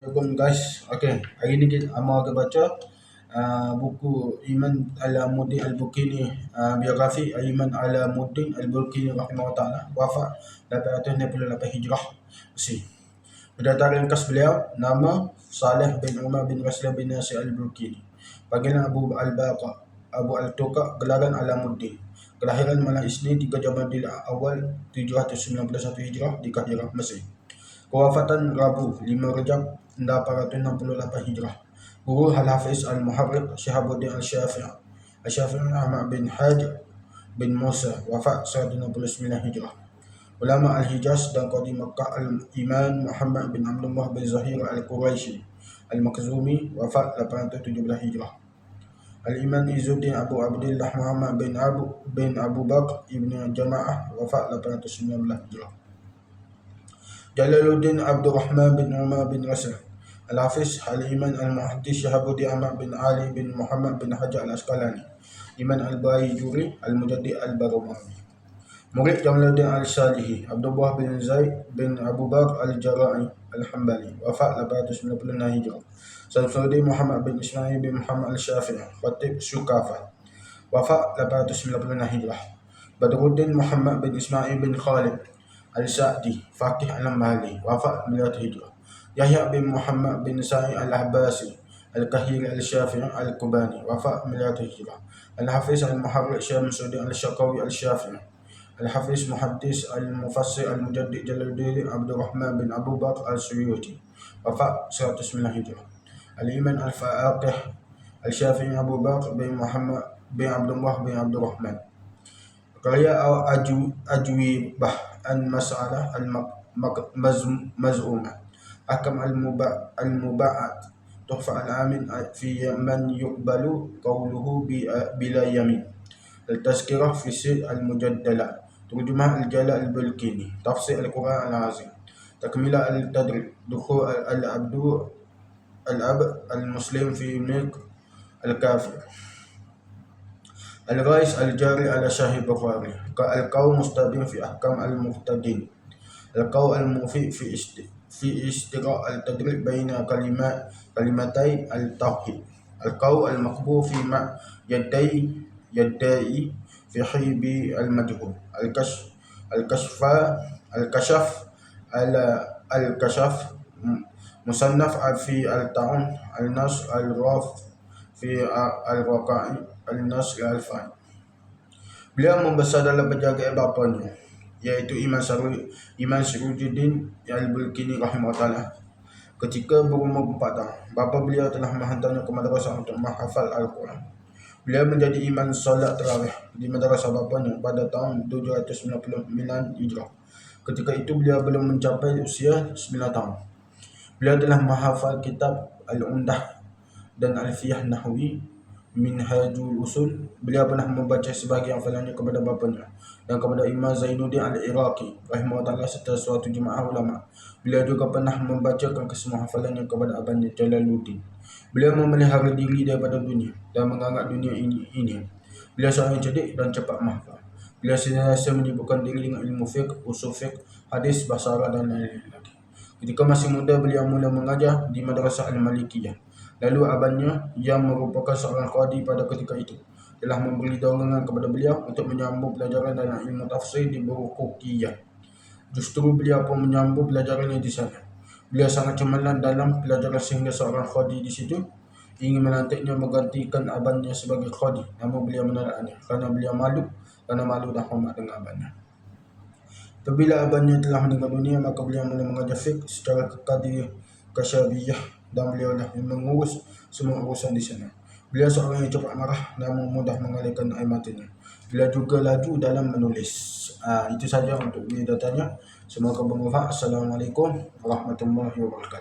Assalamualaikum guys. Okey, hari ni kita amal akan baca uh, buku Iman Alamuddin Al-Bukini uh, biografi Iman Alamuddin Al-Bukini rahimahullah wafat 868 Hijrah. Si. Berdasar ringkas beliau, nama Saleh bin Umar bin Raslah bin Nasir Al-Bukini. Panggilan Abu Al-Baqa, Abu Al-Tuqa, gelaran Alamuddin. Kelahiran malam Isnin 3 Jamadil Awal 791 Hijrah di Kahirah, Mesir. Kewafatan Rabu 5 Rejab 868 Hijrah. Guru Al-Hafiz Al-Muharrik Syihabuddin Al-Syafi'i. Al-Syafi'i Ahmad bin Haj bin Musa wafat 169 Hijrah. Ulama Al-Hijaz dan Qadi Makkah Al-Iman Muhammad bin Abdullah bin Zahir Al-Quraishi Al-Makhzumi wafat 817 Hijrah. Al-Iman Izzuddin Abu Abdullah Muhammad bin Abu bin Abu Bakr Ibn Jama'ah wafat 819 Hijrah. جلال الدين عبد الرحمن بن عمر بن رسل الحافظ الإمام المحدث شهاب الدين أحمد بن علي بن محمد بن حجر الأسقلاني إيمان الباي جوري المجدد البرمامي مريد جمال الدين الصالح عبد الله بن زيد بن أبو بكر الجرائي الحنبلي وفاء وفاة 490 هجرة شمس الدين محمد بن إسماعيل بن محمد الشافعي خطيب شكافة وفاء لبعد اسم 490 هجرة بدر الدين محمد بن إسماعيل بن خالد السعدي فقيه المالي وفاة ميلاد هجرة يحيى بن محمد بن سعيد العباسي القهير الشافعي الكوباني وفاة ميلاد هجرة الحفيظ المحرر شمس الدين الشقوي الشافعي الحفيظ محدث المفسر المجدد جلال الدين عبد الرحمن بن أبو بكر السيوطي وفاة 109 هجرة الإمام الفاقه الشافعي أبو بكر بن محمد بن عبد الله بن عبد الرحمن قرية أو أجو أجوبة المسألة المزعومة أحكم المباعات ترفع العامل في من يقبل قوله بلا يمين. التذكرة في سر المجدلة. ترجمة الجلاء البلكيني تفسير القرآن العظيم. تكملة التدريب. دخول العبد الأب المسلم في ملك الكافر. الرئيس الجاري على شاه البخاري القول مستبين في أحكام المقتدين القول المفيد في في اشتراء التدريب بين كلمات كلمتي التوحيد القول المقبول في ما يدعي في حيب المجهول الكشف الكشف الكشف الكشف مصنف في الطعن النص الراف fi al-waqa'i al-nasr al-fa'i. Beliau membesar dalam penjagaan bapanya iaitu Imam Saru Imam Syarujuddin Al-Bulkini rahimahullah. Ketika berumur 4 tahun, bapa beliau telah menghantarnya ke madrasah untuk menghafal Al-Quran. Beliau menjadi imam solat terawih di madrasah bapanya pada tahun 799 Hijrah. Ketika itu beliau belum mencapai usia 9 tahun. Beliau telah menghafal kitab Al-Undah dan Al-Fiyah Nahwi Minhajul Usul. Beliau pernah membaca sebahagian hafalannya kepada bapanya dan kepada Imam Zainuddin Al-Iraqi rahimahullah serta suatu jemaah ulama. Beliau juga pernah membacakan kesemua hafalannya kepada abangnya Jalaluddin. Beliau memelihara diri daripada dunia dan menganggap dunia ini ini. Beliau seorang yang cerdik dan cepat mahfal. Beliau sentiasa menyibukkan diri dengan ilmu fiqh, usul fiqh, hadis, bahasa Arab dan lain-lain lagi. Ketika masih muda beliau mula mengajar di Madrasah Al-Malikiyah Lalu abangnya yang merupakan seorang qadi pada ketika itu telah memberi dorongan kepada beliau untuk menyambung pelajaran dalam ilmu tafsir di Burukukiyah. Justru beliau pun menyambung pelajarannya di sana. Beliau sangat cemerlang dalam pelajaran sehingga seorang qadi di situ ingin melantiknya menggantikan abangnya sebagai qadi. Namun beliau menolaknya kerana beliau malu kerana malu dan hormat dengan abangnya. Apabila abangnya telah meninggal dunia, maka beliau mula mengajar fiqh secara kekadi kasyabiyah dan beliau lah yang mengurus semua urusan di sana. Beliau seorang yang cepat marah namun mudah mengalihkan air matanya. Beliau juga laju dalam menulis. Uh, itu saja untuk video datanya. Semoga bermanfaat. Assalamualaikum warahmatullahi wabarakatuh.